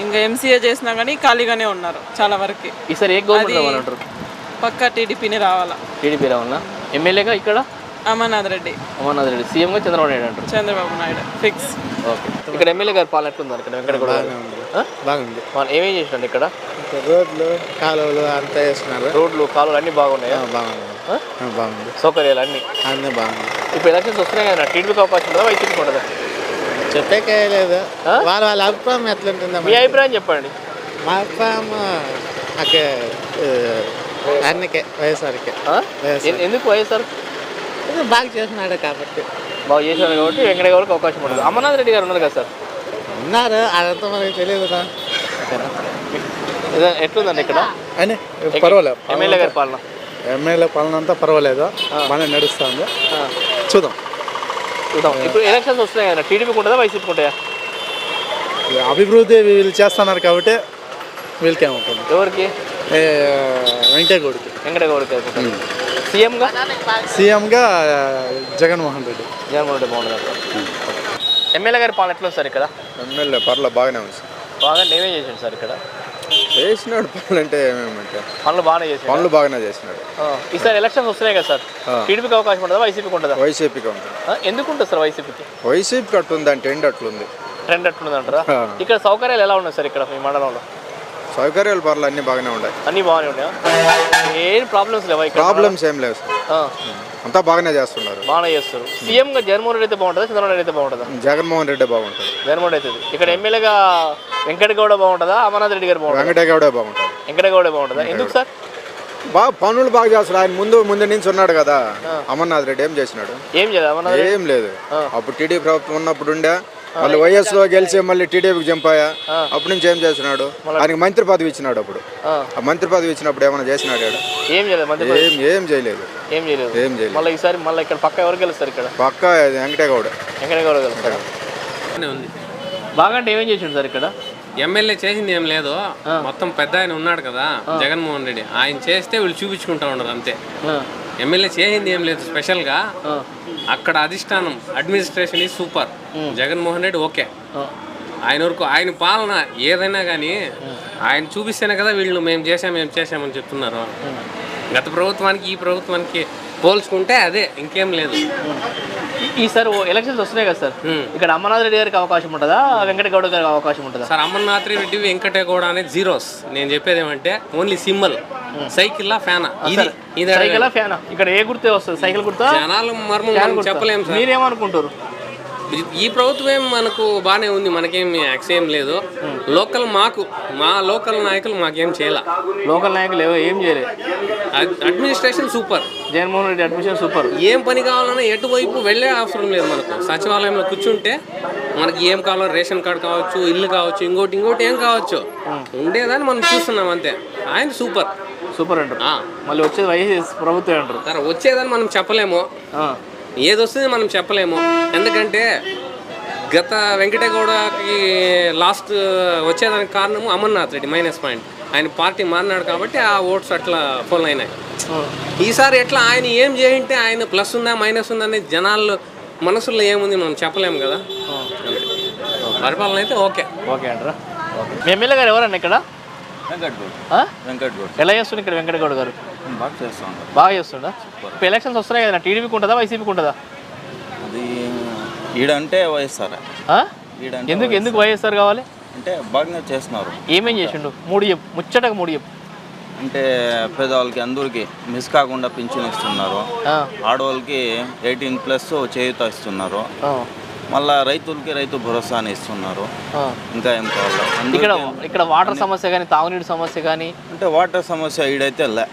ఇంకా ఎంసీఏ చేసినా కానీ ఖాళీగానే ఉన్నారు చాలా వరకు. ఈసారి ఏ గవర్నమెంట్ పక్కా టీడీపీని రావాలా? టీడీపీ రావాలన్నా ఎమ్మెల్యేగా ఇక్కడ? అమర్నాథ్ రెడ్డి. అమర్నాథ్ రెడ్డి. సీఎంగా చంద్రబాబు నాయుడు అంటారు. చంద్రబాబు నాయుడు. Fix okay. ఇక్కడ ఎమ్మెల్యే గారి పాలన ఎట్లుంది ఇక్కడ? గారు? ఆ? బాగుంది. వాళ్ళు ఏమేం చేసినారు ఇక్కడ? రోడ్లు కాలువలు అంతా వేస్తున్నారు రోడ్లు కాలువలు అన్ని బాగున్నాయా? బాగుంది ఆ? బాగుంది. సౌకర్యాలు అన్ని? అన్నీ బాగుంది ఇప్పుడు ఎలక్షన్స్ వస్తున్నాయి కదా టీడీపీకి అవకాశం ఉంటుందా వైసీపీకి ఉంటుందా? చెప్పేకే లేదు. వాళ్ళ వాళ్ళ అభిప్రాయం ఎట్లుంటుందో మీ అభిప్రాయం చెప్పండి. మా అభిప్రాయం నాకు అన్నకే వైఎస్ఆర్కే. ఎందుకు వైఎస్ఆర్? బాగా చేస్తున్నాడు కాబట్టి. బాగా చేశారు కాబట్టి వెంకటయ్య గారికి అవకాశం ఉంటుంది అమర్నాథ్ రెడ్డి గారు ఉన్నారు కదా సార్? ఉన్నారు? అదంతా మనకి తెలియదు కదా ఇదే- ఎట్లుందండి ఇక్కడ? అని పర్వాలేదు. ఎమ్మెల్యే గారి పాలన. ఎమ్మెల్యే పాలన అంతా పర్వాలేదు? బాగానే నడుస్తుంది. చూద్దాం. చూద్దాం. ఇప్పుడు ఎలక్షన్స్ వస్తున్నాయి కదా టీడీపీకి ఉంటుందా వైసీపీకి ఉంటాయా అభివృద్ధి వీళ్ళు చేస్తున్నారు కాబట్టి వీళ్ళకేముంటుంది ఎవరికి? ఏ, వెంకటేగౌడికి అనుకుంటారు సీఎంగా? సీఎంగా జగన్మోహన్ రెడ్డి. జగన్మోహన్ రెడ్డి బాగుంటుంది ఎమ్మెల్యే గారి పాలన ఎట్లుంది సార్ ఇక్కడ? ఎమ్మెల్యే పర్ల బాగానే ఉంది సార్. బాగా నేమే చేసిండు సార్ ఇక్కడ. చేసినాడు పనులు అంటే ఏమేమంటే? పనులు బాగానే చేసిండు? పనులు బాగానే చేసినాడు. ఈసారి ఎలక్షన్స్ వస్తున్నాయి కదా సార్. టీడీపీకి అవకాశం ఉంటుందా? వైసీపీకి ఉంటుందా? వైసీపీకి ఉంటుంది? ఎందుకు ఉంటుంది సార్ వైసీపీకి? వైసీపీకి అట్లుంది అంటే ఎండ్ అట్లుంది. ట్రెండ్ అట్లుంది అంటారా. ఇక్కడ సౌకర్యాలు ఎలా ఉన్నాయి సార్ ఇక్కడ మీ మండలంలో? సౌకర్యాలు పర్లు అన్నీ బాగానే ఉన్నాయి. అన్నీ బాగానే ఉన్నాయా? ఏం ప్రాబ్లమ్స్ లేవా ఇక్కడ? ప్రాబ్లమ్స్ ఏం లేవు సార్ ఆ, అంతా బాగానే చేస్తున్నారు. బాగానే చేస్తారు. సీఎంగా జగన్మోహన్ రెడ్డి అయితే బాగుంటుందా? చంద్రబాబు నాయుడు అయితే బాగుంటుందా? జగన్మోహన్ రెడ్డి బాగుంటుంది. జగన్మోహన్ రెడ్డి అయితే. ఇక్కడ ఎమ్మెల్యేగా వెంకటగౌడ బాగుంటుందా? అమర్నాథ్ రెడ్డి గారు బాగుంటుందా? వెంకటగౌడే బాగుంటుంది. వెంకటగౌడ బాగుంటుందా? ఎందుకు సార్ బాగా పనులు బాగా చేస్తాడు ఆయన ముందు ముందు నుంచి ఉన్నాడు కదా. అమర్నాథ్ రెడ్డి ఏం చేసినాడు? ఏం చేయదు అమర్నాథ్ రెడ్డి? ఏం లేదు. అప్పుడు టీడీపీ ప్రభుత్వం ఉన్నప్పుడు ఉండే మళ్ళీ వైఎస్లో గెలిచి మళ్ళీ టీడీపీకి జంపాయా అప్పటి నుంచి ఏం చేసినాడు ఆయనకి మంత్రి పదవి ఇచ్చినాడు అప్పుడు. ఆ. మంత్రి పదవి ఇచ్చినప్పుడు ఏమైనా చేసినాడు? ఏం చేయలేదు ఏం ఏం చేయలేదు. ఏం చేయలేదు. ఏం చేయలేదు. మళ్ళీ ఈసారి మళ్ళీ ఇక్కడ పక్క ఎవరు గెలుస్తారు ఇక్కడ? పక్క వెంకటగౌడ. వెంకటగౌడ గెలుస్తారా ఉంది. బాగా అంటే ఏమేం చేసిండు సార్ ఇక్కడ? ఎమ్మెల్యే చేసింది ఏం లేదు. మొత్తం పెద్ద ఆయన ఉన్నాడు కదా జగన్మోహన్ రెడ్డి. ఆయన చేస్తే వీళ్ళు చూపించుకుంటా ఉన్నారు అంతే. ఎమ్మెల్యే చేసింది ఏం లేదు స్పెషల్గా అక్కడ అధిష్టానం అడ్మినిస్ట్రేషన్ ఈ సూపర్ జగన్మోహన్ రెడ్డి ఓకే. ఆయన వరకు ఆయన పాలన ఏదైనా కానీ ఆయన చూపిస్తేనే కదా వీళ్ళు మేము చేసాం మేము చేసామని చెప్తున్నారు. గత ప్రభుత్వానికి ఈ ప్రభుత్వానికి పోల్చుకుంటే అదే ఇంకేం లేదు. ఈ- ఈసారి ఎలక్షన్స్ వస్తున్నాయి కదా సార్. ఇక్కడ అమర్నాథ్ రెడ్డి గారికి అవకాశం ఉంటుందా? వెంకటగౌడ గారికి అవకాశం ఉంటుందా? సార్ అమర్నాథ్ రెడ్డి వెంకటగౌడ అనేది జీరోస్ నేను చెప్పేది ఏమంటే ఓన్లీ సింబల్ సైకిల్ ఫ్యానా? ఇది సైకిల్ అడగండి. ఫ్యాన్? ఇక్కడ ఏ గుర్తే వస్తుంది? సైకిల్ గుర్తా? జనాల మర్మం ఫ్యాన్ మనం గుర్తా? చెప్పలేం సార్. మీరేమనుకుంటారు? ఈ- ప్రభుత్వం ఏం మనకు బాగానే ఉంది మనకేం యాక్స్ ఏం లేదు. లోకల్ మాకు మా లోకల్ నాయకులు మాకేం చేయాల. లోకల్ నాయకులు ఏవో ఏం చేయలేదు administration super. Jaganmohan Reddy admission super. ఏం పని కావాలన్నా ఎటువైపు వెళ్ళే అవసరం లేదు మనకు. సచివాలయంలో కూర్చుంటే మనకి ఏం కావాలో రేషన్ కార్డు కావచ్చు ఇల్లు కావచ్చు ఇంకోటి ఇంకోటి ఏం కావచ్చు. ఉండేదాన్ని మనం చూస్తున్నాం అంతే. ఆయన సూపర్. సూపర్ అంటారు. మళ్ళీ వచ్చేది వైఎస్ ప్రభుత్వం అంటారు. సరే వచ్చేదని మనం చెప్పలేము. ఏది వస్తుంది మనం చెప్పలేము. ఎందుకంటే గత వెంకటగౌడకి లాస్ట్ వచ్చేదానికి కారణము అమర్నాథ్ రెడ్డి మైనస్ పాయింట్. ఆయన పార్టీ మారినాడు కాబట్టి ఆ ఓట్స్ అట్లా ఫోన్ అయినాయి. ఈసారి ఎట్లా ఆయన ఏం చేయంటే ఆయన ప్లస్ ఉందా మైనస్ ఉందా అనేది జనాల్లో మనసులో ఏముంది మనం చెప్పలేము కదా. పరిపాలన అయితే ఓకే. ఓకే అంటారా? మీ ఎమ్మెల్యే గారు ఎవరన్నా ఇక్కడ? ఎలా చేస్తుంది ఇక్కడ వెంకటగౌడ గారు? బాగా చేస్తా ఉన్నారు బాగా చేస్తుందా ఇప్పుడు ఎలక్షన్స్ వస్తున్నాయి కదా టీడీపీకి ఉంటుందా వైసీపీకి ఉంటుందా? అది ఈడంటే వైఎస్ఆర్. ఎందుకు ఎందుకు వైఎస్ఆర్ కావాలి? అంటే బాగానే చేస్తున్నారు. ఏమేం చేసిండు? మూడు చెప్పు ముచ్చటగా మూడు చెప్పు. అంటే పేదవాళ్ళకి అందరికి మిస్ కాకుండా పింఛన్ ఇస్తున్నారు. ఆడవాళ్ళకి ఎయిటీన్ ప్లస్ చేయూత ఇస్తున్నారు. మళ్ళా రైతులకి రైతు భరోసాని ఇస్తున్నారు. ఇంకా ఏం కావాలి. ఇక్కడ ఇక్కడ వాటర్ సమస్య కానీ తాగునీటి సమస్య కానీ అంటే వాటర్ సమస్య ఈడైతే లే.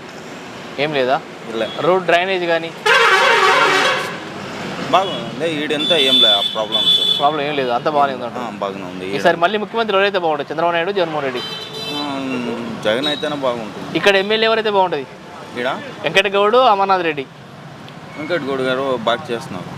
ఏం లేదా? లే. రోడ్ డ్రైనేజ్ కానీ బాగుంది ఈడంతా ఏం లే ప్రాబ్లమ్స్ ప్రాబ్లం ఏం లేదు. అంత బాగానే ఉంది. బాగానే ఉంది. ఈసారి మళ్ళీ ముఖ్యమంత్రి ఎవరైతే బాగుంటుంది చంద్రబాబు నాయుడు జగన్మోహన్ రెడ్డి? జగన్ అయితేనే బాగుంటుంది. ఇక్కడ ఎమ్మెల్యే ఎవరైతే బాగుంటుంది? ఈడ? వెంకటగౌడు అమర్నాథ్ రెడ్డి. వెంకట్ గౌడ్ గారు బాగా చేస్తున్నారు.